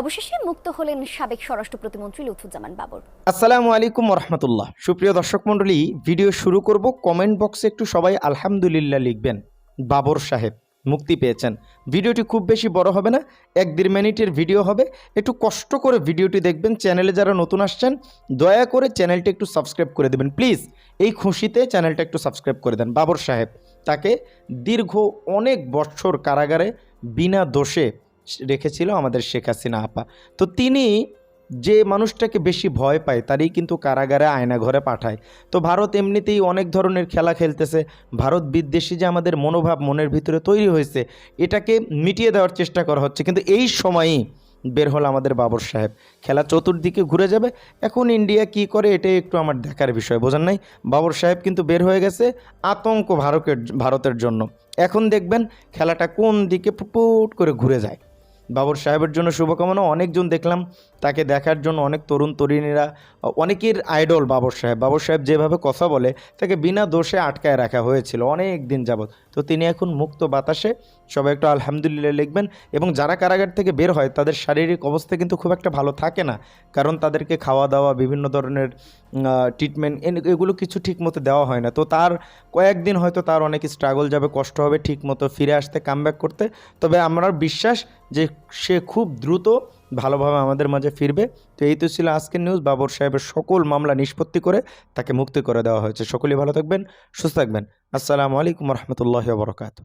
অবশেষে মুক্ত হলেন সাবেক স্বরাষ্ট্র প্রতিমন্ত্রী লুৎফুজ্জামান বাবর। আসসালামু আলাইকুম রহমতুল্লাহ। সুপ্রিয় দর্শক মণ্ডলী, ভিডিও শুরু করব। কমেন্ট বক্সে একটু সবাই আলহামদুলিল্লাহ লিখবেন। বাবর সাহেব, মুক্তি পেয়েছেন। ভিডিওটি খুব বেশি বড় হবে না, এক দেড় মিনিটের ভিডিও হবে। একটু কষ্ট করে ভিডিওটি দেখবেন, চ্যানেলে যারা নতুন আসছেন, দয়া করে চ্যানেলটি একটু সাবস্ক্রাইব করে দেবেন। প্লিজ, এই খুশিতে চ্যানেলটা একটু সাবস্ক্রাইব করে দেন। বাবর সাহেব, তাকে দীর্ঘ অনেক বছর কারাগারে বিনা দোষে রেখেছিল আমাদের শেখ হাসিনা আপা। তো তিনি যে মানুষটাকে বেশি ভয় পায়, তারই কিন্তু কারাগারে আয়না ঘরে পাঠায়। তো ভারত এমনিতেই অনেক ধরনের খেলা খেলতেছে। ভারত বিদ্বেষী যে আমাদের মনোভাব মনের ভিতরে তৈরি হয়েছে, এটাকে মিটিয়ে দেওয়ার চেষ্টা করা হচ্ছে। কিন্তু এই সময়ই বের হল আমাদের বাবর সাহেব। খেলা চতুর্দিকে ঘুরে যাবে। এখন ইন্ডিয়া কি করে এটাই একটু আমার দেখার বিষয়। বোঝেন নাই? বাবর সাহেব কিন্তু বের হয়ে গেছে আতঙ্ক ভারতের ভারতের জন্য। এখন দেখবেন খেলাটা কোন দিকে পুট করে ঘুরে যায়। বাবর সাহেবের জন্য শুভকামনা। অনেকজন দেখলাম তাকে দেখার জন্য অনেক তরুণ তরুণীরা, অনেকের আইডল বাবর সাহেব বাবর সাহেব যেভাবে কথা বলে, তাকে বিনা দোষে আটকায় রাখা হয়েছিল অনেক দিন যাবৎ। তো তিনি এখন মুক্ত বাতাসে সবাই একটু আলহামদুলিল্লাহ লিখবেন এবং যারা কারাগার থেকে বের হয়, তাদের শারীরিক অবস্থা কিন্তু খুব একটা ভালো থাকে না। কারণ তাদেরকে খাওয়া দাওয়া, বিভিন্ন ধরনের ট্রিটমেন্ট এগুলো কিছু ঠিক মতো দেওয়া হয় না। তো তার কয়েকদিন হয়তো তার অনেক স্ট্রাগল যাবে, কষ্ট হবে ঠিক মতো ফিরে আসতে কামব্যাক করতে। তবে আমার বিশ্বাস যে সে খুব দ্রুত ভালোভাবে আমাদের মাঝে ফিরবে। তো এই তো ছিল আজকের নিউজ বাবর সাহেবের সকল মামলা নিষ্পত্তি করে তাকে মুক্তি করে দেওয়া হয়েছে। সকলেই ভালো থাকবেন, সুস্থ থাকবেন। আসসালামু আলাইকুম রহমতুল্লাহ বরকাত